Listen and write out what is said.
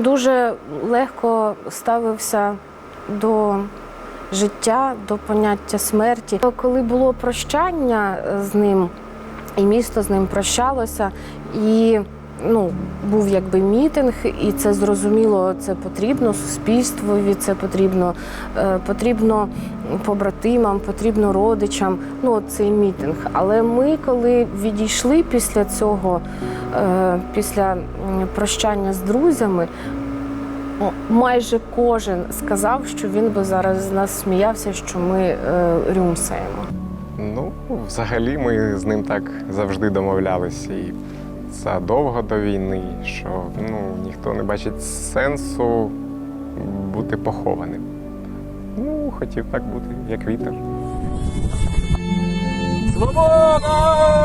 Дуже легко ставився до життя, до поняття смерті. Коли було прощання з ним, і місто з ним прощалося, і ну, був якби мітинг, і це зрозуміло, це потрібно суспільствові, це потрібно, е, потрібно побратимам, потрібно родичам. Ну, цей мітинг. Але ми, коли відійшли після цього, е, після прощання з друзями, майже кожен сказав, що він би зараз з нас сміявся, що ми е, рюмсаємо. Ну, взагалі, ми з ним так завжди домовлялися. І задовго до війни, що ну, ніхто не бачить сенсу бути похованим. Ну, хотів так бути, як вітер. Свобода!